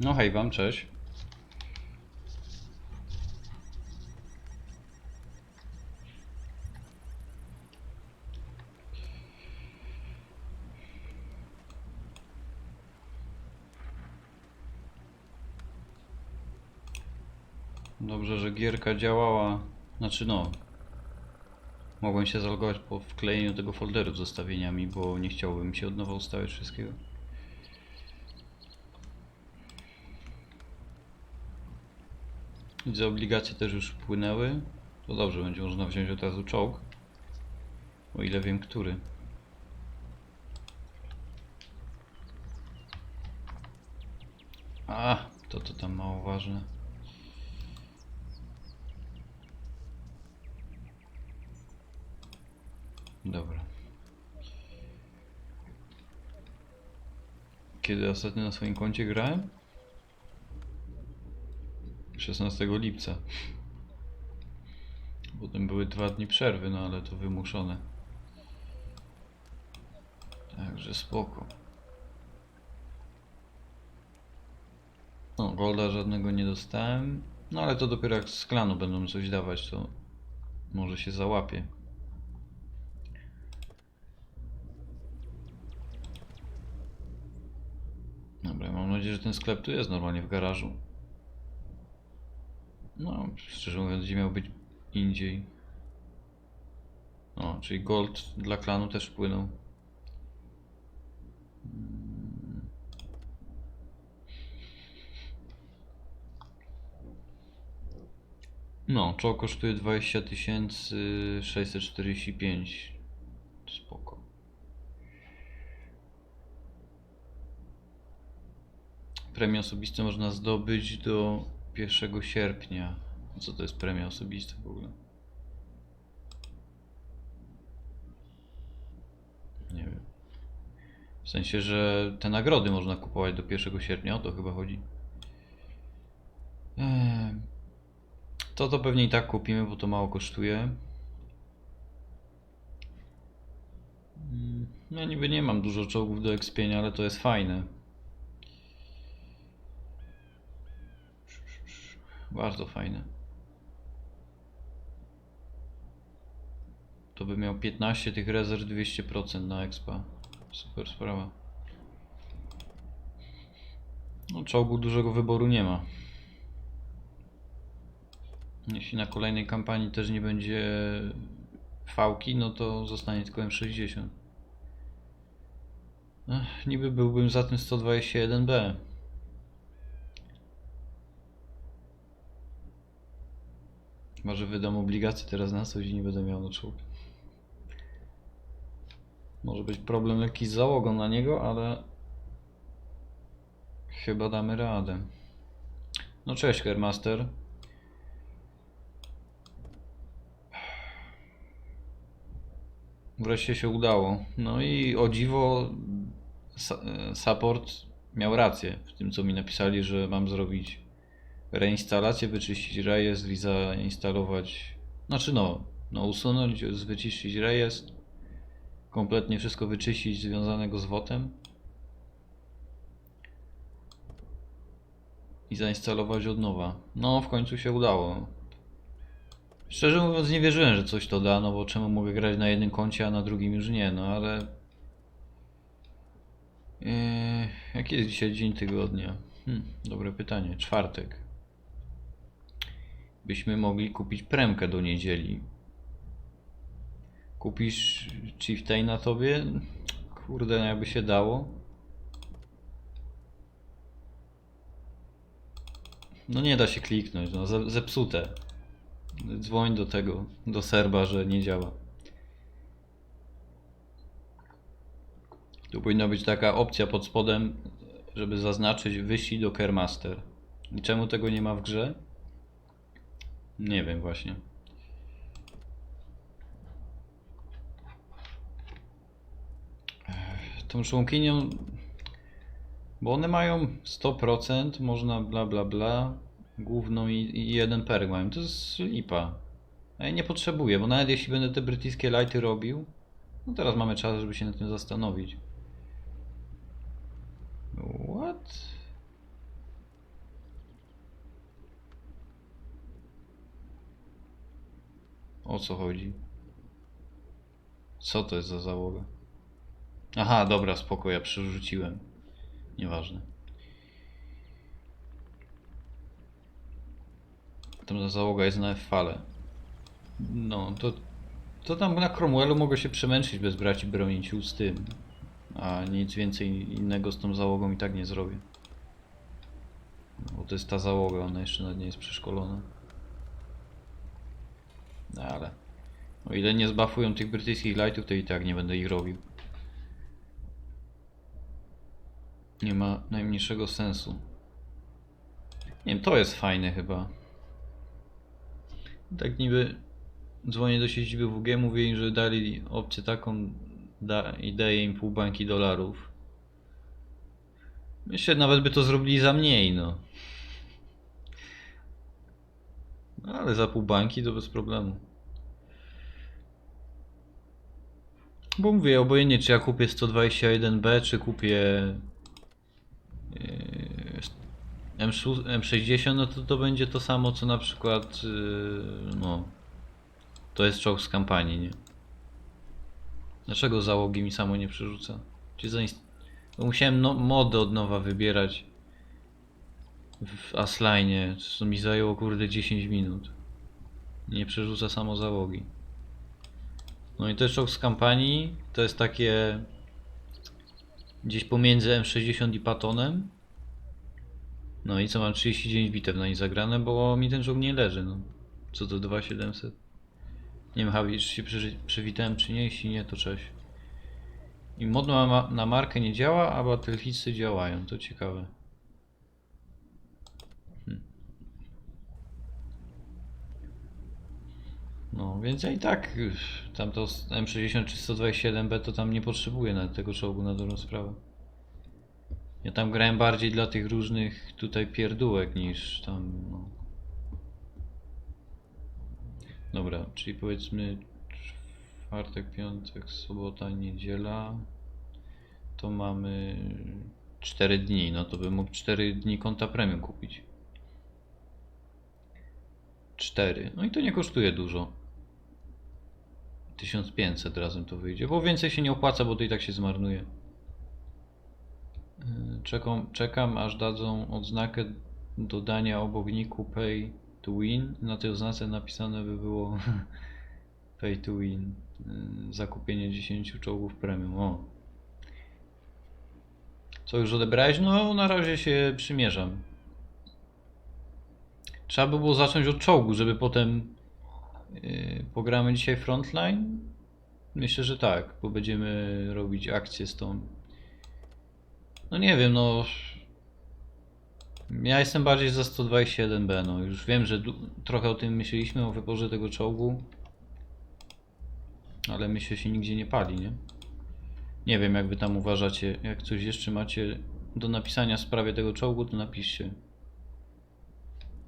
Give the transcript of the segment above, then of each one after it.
No hej wam, cześć. Dobrze, że gierka działała. Znaczy no. Mogłem się zalogować po wklejeniu tego folderu z zestawieniami, bo nie chciałbym się od nowa ustawiać wszystkiego. Widzę, obligacje też już wpłynęły. To dobrze, będzie można wziąć od razu czołg. O ile wiem, który. A, to to tam mało ważne. Dobra. Kiedy ostatnio na swoim koncie grałem? 16 lipca. Potem były dwa dni przerwy, no ale to wymuszone. Także spoko. No, golda żadnego nie dostałem. No ale to dopiero jak z klanu będą coś dawać, to może się załapie. Dobra, mam nadzieję, że ten sklep tu jest normalnie w garażu. No, szczerze mówiąc, gdzie miał być indziej. O, czyli gold dla klanu też wpłynął. No, czołg kosztuje 20 645. Spoko. Premię osobiste można zdobyć do 1 sierpnia. Co to jest premia osobista w ogóle? Nie wiem. W sensie, że te nagrody można kupować do 1 sierpnia, o to chyba chodzi. Eee, To to pewnie i tak kupimy, bo to mało kosztuje. Mm, No niby nie mam dużo czołgów do ekspienia, ale to jest fajne. Bardzo fajne. To by miał 15 tych rezerw 200% na expa. Super sprawa. No czołgu dużego wyboru nie ma. Jeśli na kolejnej kampanii też nie będzie fałki, no to zostanie tylko M60. Ech, niby byłbym za tym 121B. Może wydam obligacje teraz na coś i nie będę miał na. Może być problem lekki z załogą na niego, ale chyba damy radę. No cześć Kermaster. Wreszcie się udało. No i o dziwo e, support miał rację w tym co mi napisali, że mam zrobić reinstalację, wyczyścić rejestr i zainstalować. Znaczy no, no usunąć, wyczyścić rejestr, kompletnie wszystko wyczyścić związanego z WOTem i zainstalować od nowa. No, w końcu się udało. Szczerze mówiąc, nie wierzyłem, że coś to da, no bo czemu mogę grać na jednym koncie, a na drugim już nie, no ale. Yy, jaki jest dzisiaj dzień tygodnia? Hmm, dobre pytanie. Czwartek. Byśmy mogli kupić premkę do niedzieli. Kupisz Chieftaina tobie? Kurde, no jakby się dało. No nie da się kliknąć, no ze- zepsute. Dzwoń do tego, do serba, że nie działa. Tu powinna być taka opcja pod spodem, żeby zaznaczyć wyślij do Kermaster. I czemu tego nie ma w grze? Nie wiem właśnie. Tą członkinią, bo one mają 100%, można bla bla bla, główną i, i jeden perk mają, to jest lipa. Ja nie potrzebuję, bo nawet jeśli będę te brytyjskie lighty robił, no teraz mamy czas, żeby się nad tym zastanowić. What? O co chodzi? Co to jest za załoga? Aha, dobra, spoko, ja przerzuciłem. Nieważne. Tam ta załoga jest na F-fale. No, to, to tam na Cromwellu mogę się przemęczyć bez braci bronić z tym. A nic więcej innego z tą załogą i tak nie zrobię. Bo to jest ta załoga, ona jeszcze nawet nie jest przeszkolona. No ale... O ile nie zbafują tych brytyjskich lightów, to i tak nie będę ich robił. Nie ma najmniejszego sensu. Nie wiem, to jest fajne chyba. Tak niby dzwonię do siedziby WG, mówię im, że dali opcję taką da, i daję im pół bańki dolarów. Myślę, nawet by to zrobili za mniej, no. No ale za pół bańki to bez problemu. Bo mówię, obojętnie czy ja kupię 121B, czy kupię M6, M60, no to to będzie to samo co na przykład, yy, no, to jest czołg z kampanii, nie? Dlaczego załogi mi samo nie przerzuca? Czy. Bo musiałem no, mody od nowa wybierać w Asline, co mi zajęło kurde 10 minut. Nie przerzuca samo załogi. No i jest czołg z kampanii, to jest takie gdzieś pomiędzy M60 i Patonem. No i co mam 39 bitew na nie zagrane, bo mi ten czołg nie leży, no. Co to 2700? Nie wiem, Javi, czy się przy, przywitałem, czy nie. Jeśli nie, to cześć. I mod na, ma- na markę nie działa, a Battlefieldsy działają. To ciekawe. No, więc ja i tak y, tam to z M60 czy 127B to tam nie potrzebuję nawet tego czołgu na dobrą sprawę. Ja tam grałem bardziej dla tych różnych tutaj pierdółek niż tam, no. Dobra, czyli powiedzmy czwartek, piątek, sobota, niedziela. To mamy 4 dni. No to bym mógł 4 dni konta premium kupić. 4. No i to nie kosztuje dużo. 1500 razem to wyjdzie, bo więcej się nie opłaca, bo to i tak się zmarnuje. Yy, Czekam, czekam aż dadzą odznakę dodania obok niku pay to win. Na tej oznace napisane by było pay to win. Yy, Zakupienie 10 czołgów premium. O. Co już odebrałeś? No na razie się przymierzam. Trzeba by było zacząć od czołgu, żeby potem pogramy dzisiaj frontline. Myślę, że tak, bo będziemy robić akcję z tą no nie wiem, no. Ja jestem bardziej za 127B, no już wiem, że trochę o tym myśleliśmy, o wyborze tego czołgu. Ale myślę się nigdzie nie pali, nie? Nie wiem, jak wy tam uważacie. Jak coś jeszcze macie do napisania w sprawie tego czołgu, to napiszcie.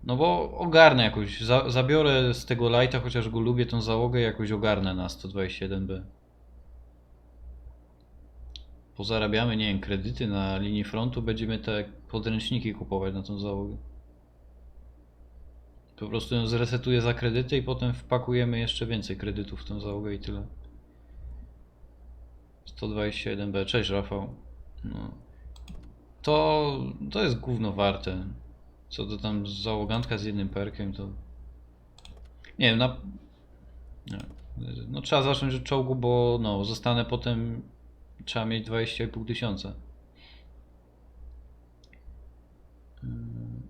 No bo ogarnę jakoś. Za zabiorę z tego lighta, chociaż go lubię, tą załogę jakoś ogarnę na 127B pozarabiamy, nie wiem, kredyty na linii frontu, będziemy te podręczniki kupować na tą załogę. Po prostu ją zresetuję za kredyty i potem wpakujemy jeszcze więcej kredytów w tą załogę i tyle. 121B, cześć Rafał. No. To, to jest gówno warte. Co to tam załogantka z jednym perkiem, to... Nie wiem, na... Nie. No trzeba zacząć od czołgu, bo no, zostanę potem trzeba mieć 20,5 tysiąca. Mm,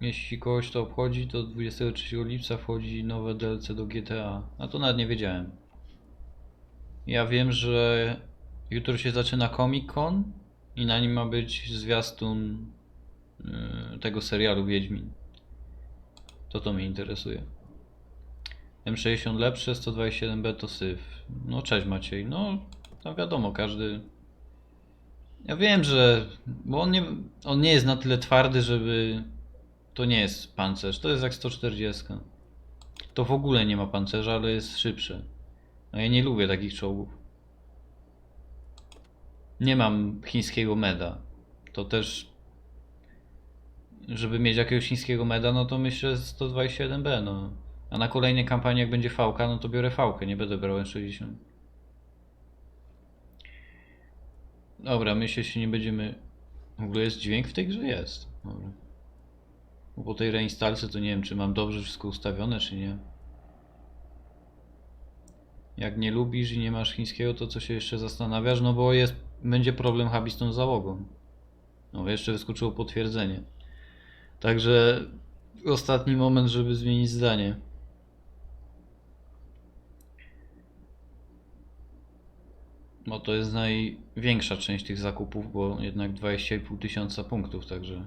Jeśli kogoś to obchodzi, to 23 lipca wchodzi nowe DLC do GTA. A to nawet nie wiedziałem. Ja wiem, że jutro się zaczyna Comic Con i na nim ma być zwiastun yy, tego serialu Wiedźmin. To to mnie interesuje. M60 lepsze, 127B to syf. No cześć Maciej. No to wiadomo, każdy. Ja wiem, że. Bo on nie, on nie jest na tyle twardy, żeby. To nie jest pancerz, to jest jak 140. To w ogóle nie ma pancerza, ale jest szybsze. No ja nie lubię takich czołgów. Nie mam chińskiego meda. To też. Żeby mieć jakiegoś chińskiego meda, no to myślę 121B, no. A na kolejnej kampanii, jak będzie VK, no to biorę VK, nie będę brał N60. Dobra, że się nie będziemy. W ogóle jest dźwięk w tej grze? Jest. Dobra. Po tej reinstalce to nie wiem, czy mam dobrze wszystko ustawione, czy nie. Jak nie lubisz i nie masz chińskiego, to co się jeszcze zastanawiasz? No bo jest, będzie problem Habi z tą załogą. No jeszcze wyskoczyło potwierdzenie. Także ostatni moment, żeby zmienić zdanie. No to jest największa część tych zakupów, bo jednak 20,5 tysiąca punktów, także...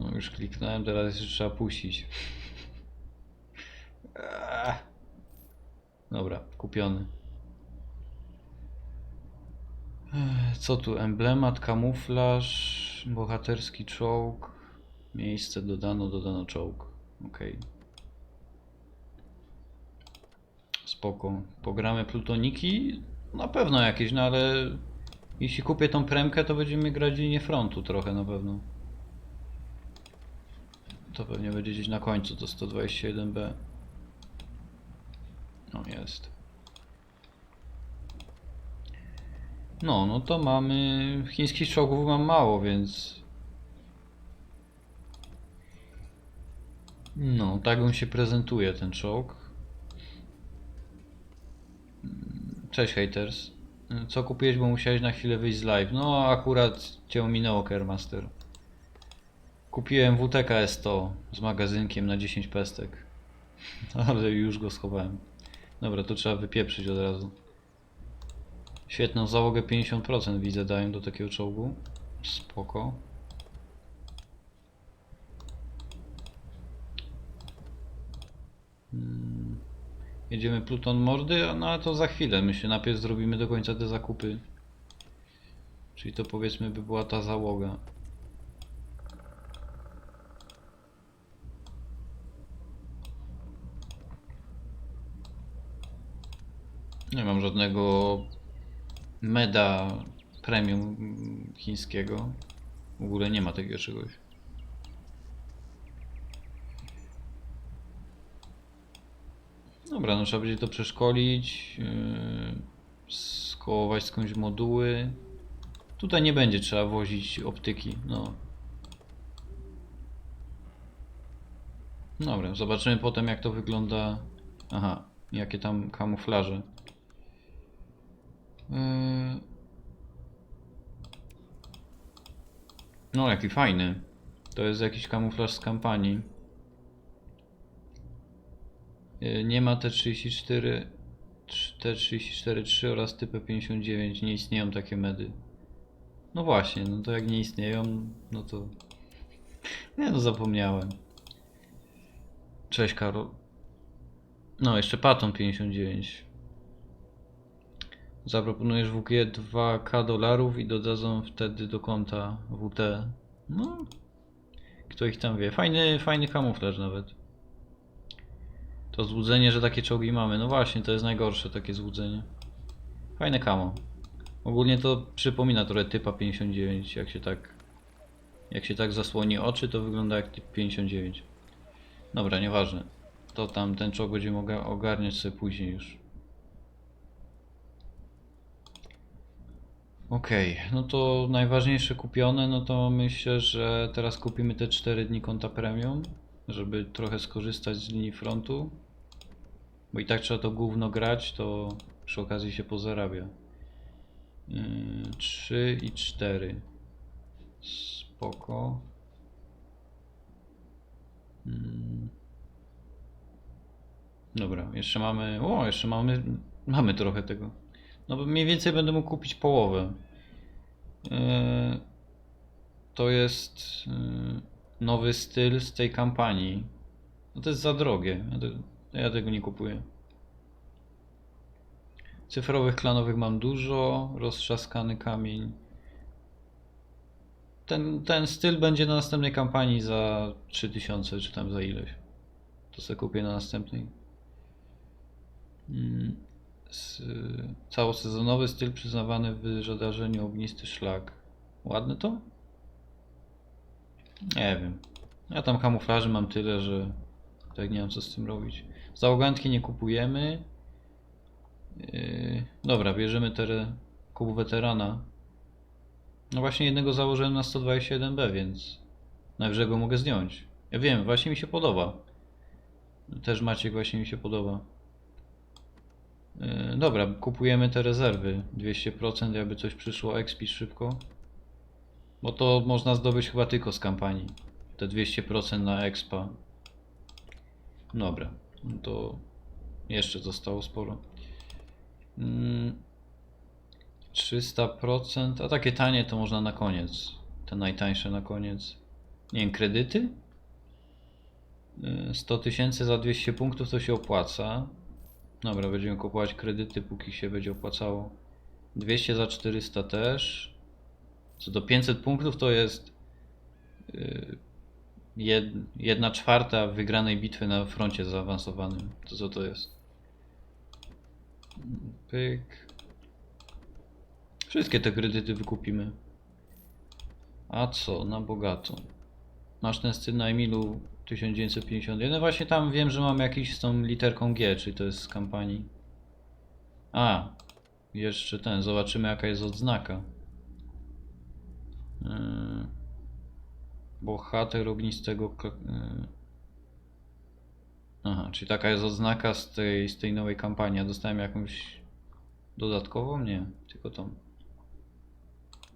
No już kliknąłem, teraz jeszcze trzeba puścić. Eee. Dobra, kupiony. Ech, Co tu? Emblemat, kamuflaż, bohaterski czołg, miejsce dodano, dodano czołg. Okej. Spoko. Pogramy plutoniki? Na pewno jakieś, no ale jeśli kupię tą premkę, to będziemy grać linię frontu trochę na pewno. To pewnie będzie gdzieś na końcu, to 121B. No jest. No, no to mamy... Chińskich czołgów mam mało, więc... No, tak on się prezentuje ten czołg. Cześć haters. Co kupiłeś, bo musiałeś na chwilę wyjść z live? No akurat cię ominęło Kermaster. Kupiłem WTK S100 z magazynkiem na 10 pestek. Ale już go schowałem. Dobra, to trzeba wypieprzyć od razu. Świetną załogę 50% widzę dają do takiego czołgu. Spoko. Mm. Jedziemy Pluton Mordy, no ale to za chwilę. Myślę, najpierw zrobimy do końca te zakupy. Czyli to powiedzmy by była ta załoga. Nie mam żadnego meda premium chińskiego. W ogóle nie ma takiego czegoś. Dobra, no trzeba będzie to przeszkolić, yy, skołować skądś moduły. Tutaj nie będzie trzeba wozić optyki, no. Dobra, zobaczymy potem jak to wygląda. Aha, jakie tam kamuflaże. Yy. No, jaki fajny. To jest jakiś kamuflaż z kampanii. Yy, Nie ma T34, T34-3 oraz typ 59 Nie istnieją takie medy. No właśnie, no to jak nie istnieją, no to... Nie no, zapomniałem. Cześć Karol. No, jeszcze Patton 59. Zaproponujesz WG 2k dolarów i dodadzą wtedy do konta WT. No, kto ich tam wie. Fajny, fajny kamuflaż nawet. To złudzenie, że takie czołgi mamy. No właśnie, to jest najgorsze takie złudzenie. Fajne kamo. Ogólnie to przypomina trochę typa 59, jak się tak jak się tak zasłoni oczy, to wygląda jak typ 59. Dobra, nieważne. To tam ten czołg będziemy oga- ogarniać sobie później już. Okej, no to najważniejsze kupione, no to myślę, że teraz kupimy te 4 dni konta premium, żeby trochę skorzystać z linii frontu. Bo i tak trzeba to gówno grać, to przy okazji się pozarabia. 3 i 4. Spoko. Mm. Dobra, jeszcze mamy. O, jeszcze mamy. Mamy trochę tego. No bo mniej więcej będę mógł kupić połowę. Yy, To jest yy, nowy styl z tej kampanii. No to jest za drogie. Ja, te, ja tego nie kupuję. Cyfrowych klanowych mam dużo. Roztrzaskany kamień. ten, ten styl będzie na następnej kampanii za 3000 czy tam za ileś. To sobie kupię na następnej. Mm, całosezonowy styl przyznawany w wydarzeniu Ognisty Szlak. Ładne to? Nie wiem. Ja tam kamuflaży mam tyle, że tak nie wiem co z tym robić. Załogantki nie kupujemy. Yy, dobra, bierzemy teraz kup weterana. No właśnie jednego założyłem na 121B, więc najwyżej go mogę zdjąć. Ja wiem, właśnie mi się podoba. Też Maciek właśnie mi się podoba. Yy, dobra, kupujemy te rezerwy. 200% jakby coś przyszło, expi szybko. Bo to można zdobyć chyba tylko z kampanii. Te 200% na expa. Dobra, to jeszcze zostało sporo. Mm, 300%, a takie tanie to można na koniec. Te najtańsze na koniec. Nie wiem, kredyty? Yy, 100 tysięcy za 200 punktów to się opłaca. Dobra, będziemy kupować kredyty, póki się będzie opłacało. 200 za 400 też. Co do 500 punktów to jest jed- jedna czwarta wygranej bitwy na froncie zaawansowanym. To co to jest? Pyk. Wszystkie te kredyty wykupimy. A co? Na bogato. Masz ten styl na Emilu 1951. No właśnie tam wiem, że mam jakiś z tą literką G, czy to jest z kampanii. A, jeszcze ten, zobaczymy jaka jest odznaka. Yy, bohater ognistego. Yy. Aha, czyli taka jest odznaka z tej, z tej nowej kampanii. A dostałem jakąś dodatkową? Nie, tylko tą.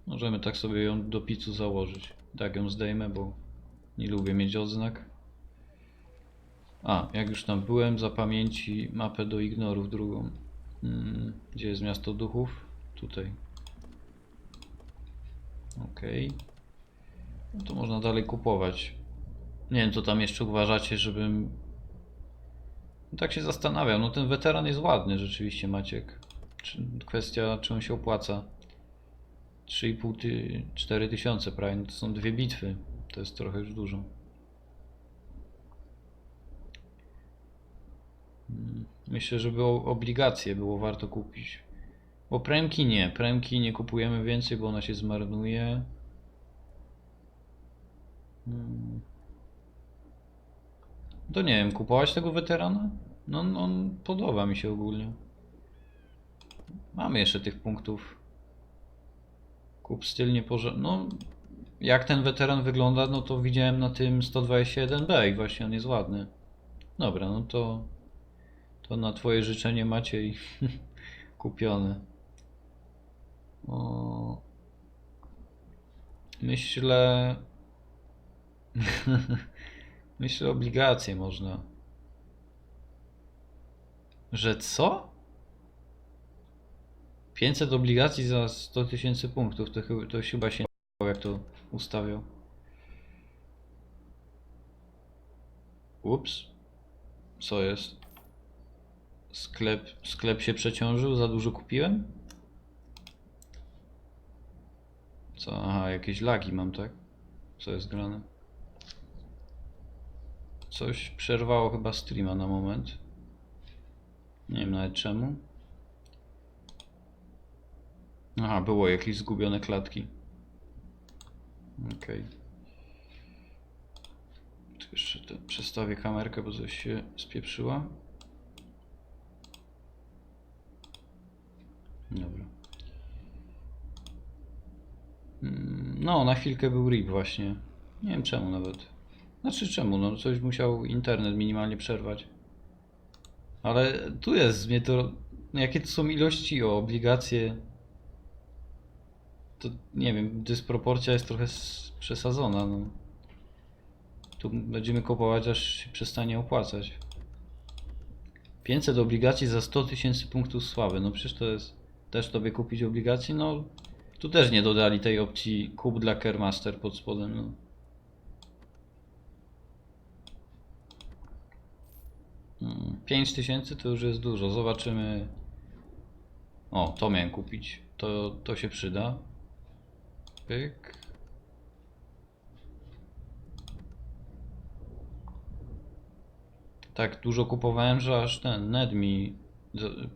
Możemy tak sobie ją do picu założyć. Tak ją zdejmę, bo nie lubię mieć odznak. A, jak już tam byłem, za pamięci mapę do ignorów drugą. Mm, gdzie jest miasto duchów? Tutaj. Okej. No to można dalej kupować. Nie wiem, co tam jeszcze uważacie, żebym... Tak się zastanawiam. No ten weteran jest ładny rzeczywiście, Maciek. Czy, kwestia, czy on się opłaca. 3,5 ty, 4 tysiące prawie. No to są dwie bitwy. To jest trochę już dużo. Myślę, że było obligacje było warto kupić. Bo premki nie. Premki nie kupujemy więcej, bo ona się zmarnuje. Hmm. To nie wiem, kupować tego weterana? No on, on podoba mi się ogólnie. Mamy jeszcze tych punktów. Kup styl nieporze... No, jak ten weteran wygląda, no to widziałem na tym 121B i właśnie on jest ładny. Dobra, no to... To na twoje życzenie Maciej kupione. O... Myślę... Myślę obligacje można. Że co? 500 obligacji za 100 tysięcy punktów, to, chyba- to chyba się nie jak to ustawiał. Ups. Co jest? Sklep, sklep się przeciążył, za dużo kupiłem? Co? Aha, jakieś lagi mam, tak? Co jest grane? Coś przerwało chyba streama na moment. Nie wiem nawet czemu. Aha, było jakieś zgubione klatki. Okej. Tu jeszcze przestawię kamerkę, bo coś się spieprzyła. Dobra. Mm, No, na chwilkę był RIP właśnie. Nie wiem czemu nawet. Znaczy czemu, no coś musiał internet minimalnie przerwać. Ale tu jest mnie to... Jakie to są ilości o obligacje? To nie wiem, dysproporcja jest trochę przesadzona. No. Tu będziemy kupować aż się przestanie opłacać. 500 obligacji za 100 tysięcy punktów sławy. No przecież to jest też sobie kupić obligacje, no tu też nie dodali tej opcji kup dla Kermaster pod spodem. No. Hmm, 5000 to już jest dużo, zobaczymy. O, to miałem kupić, to, to się przyda. Pyk. Tak dużo kupowałem, że aż ten Ned mi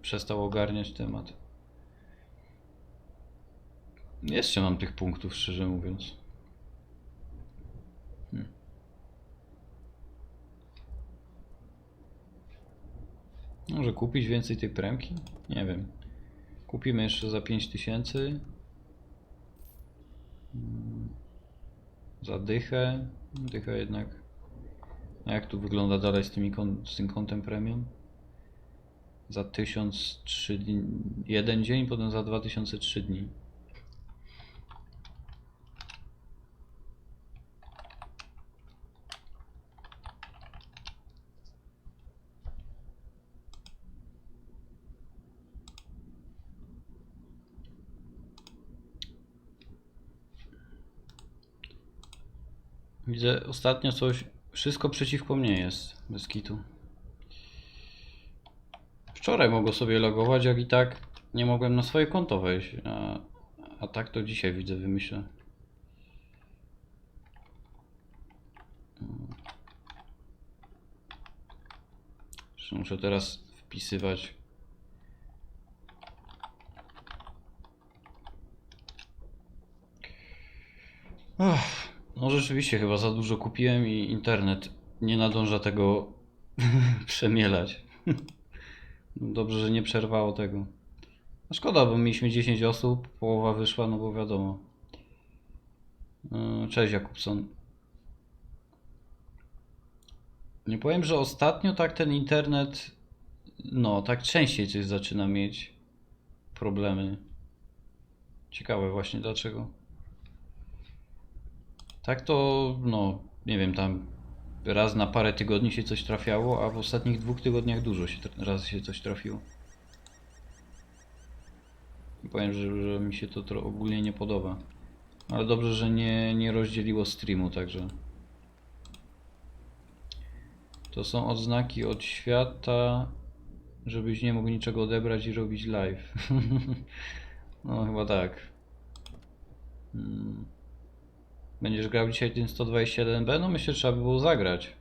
przestał ogarniać temat. Jeszcze mam tych punktów, szczerze mówiąc. Hmm. Może kupić więcej tej premki? Nie wiem. Kupimy jeszcze za 5000. Mm. Za dychę. Dycha jednak. A jak tu wygląda dalej z, tymi z tym kontem premium? Za 1003 dni, jeden dzień, potem za 2003 dni. Widzę ostatnio coś. Wszystko przeciwko mnie jest. Bez kitu. Wczoraj mogło sobie logować, jak i tak nie mogłem na swoje konto wejść. A, a tak to dzisiaj widzę, wymyślę. Muszę teraz wpisywać. No rzeczywiście chyba za dużo kupiłem i internet nie nadąża tego przemielać. No Dobrze, że nie przerwało tego. Szkoda, bo mieliśmy 10 osób, połowa wyszła, no bo wiadomo. Yy, Cześć Jakubson. Nie powiem, że ostatnio tak ten internet, no tak częściej coś zaczyna mieć problemy. Ciekawe właśnie dlaczego. Tak to, no, nie wiem, tam raz na parę tygodni się coś trafiało, a w ostatnich dwóch tygodniach dużo się razy się coś trafiło. Powiem, że, że mi się to ogólnie nie podoba. Ale dobrze, że nie, nie rozdzieliło streamu, także. To są odznaki od świata, żebyś nie mógł niczego odebrać i robić live. No, chyba tak. Hmm. Będziesz grał dzisiaj tym 121B? No myślę, że trzeba by było zagrać.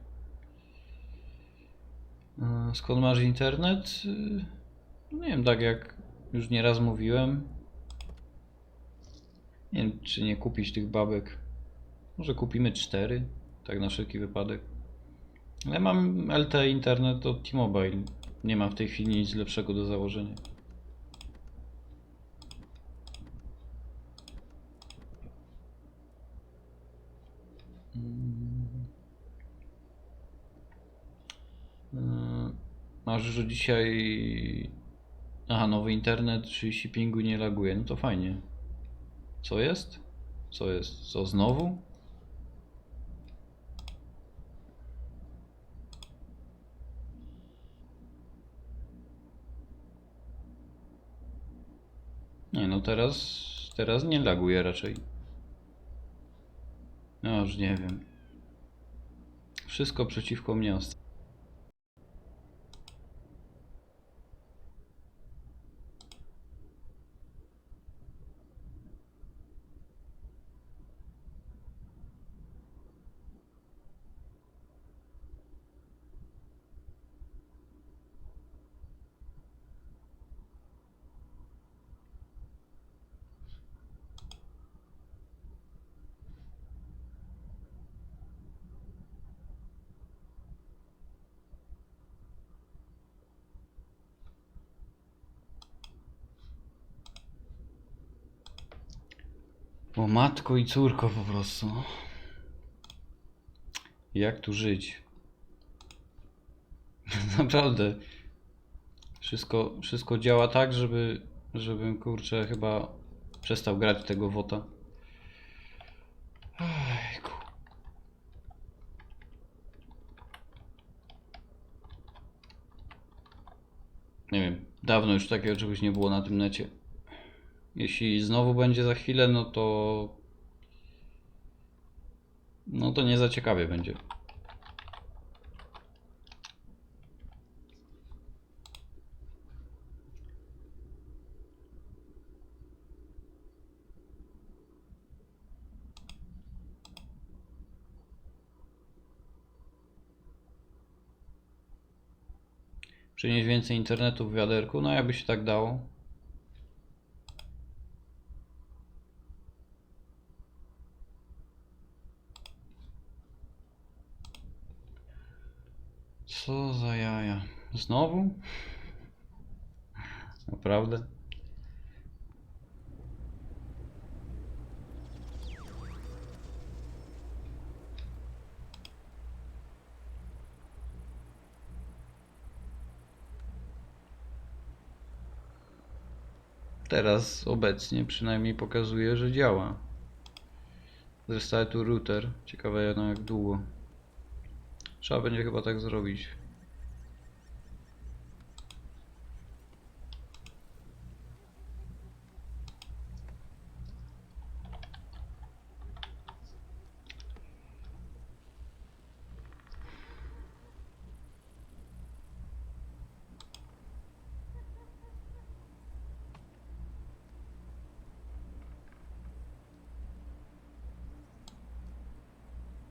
E, Skąd masz internet? Y, No nie wiem, tak jak już nieraz mówiłem. Nie wiem, czy nie kupić tych babek. Może kupimy cztery, tak na wszelki wypadek. Ale mam LTE internet od T-Mobile. Nie mam w tej chwili nic lepszego do założenia. Yy, Masz, że dzisiaj. Aha, nowy internet 30 pingu nie laguje. No to fajnie. Co jest? Co jest? Co znowu? Nie, no teraz. Teraz nie laguje raczej. No już nie wiem. Wszystko przeciwko mnie. osta- O matko i córko po prostu. no. Jak tu żyć? Naprawdę. Wszystko, wszystko działa tak, żeby, żebym kurczę chyba przestał grać tego wota. Nie wiem, dawno już takiego czegoś nie było na tym necie. Jeśli znowu będzie za chwilę, no to. No to nie za ciekawie będzie. Przynieść więcej internetu w wiaderku? No jakby się tak dało. Co za jaja? Znowu? Naprawdę? Teraz obecnie przynajmniej pokazuje, że działa. Zrestartuj router. Ciekawe jak długo. Trzeba będzie chyba tak zrobić.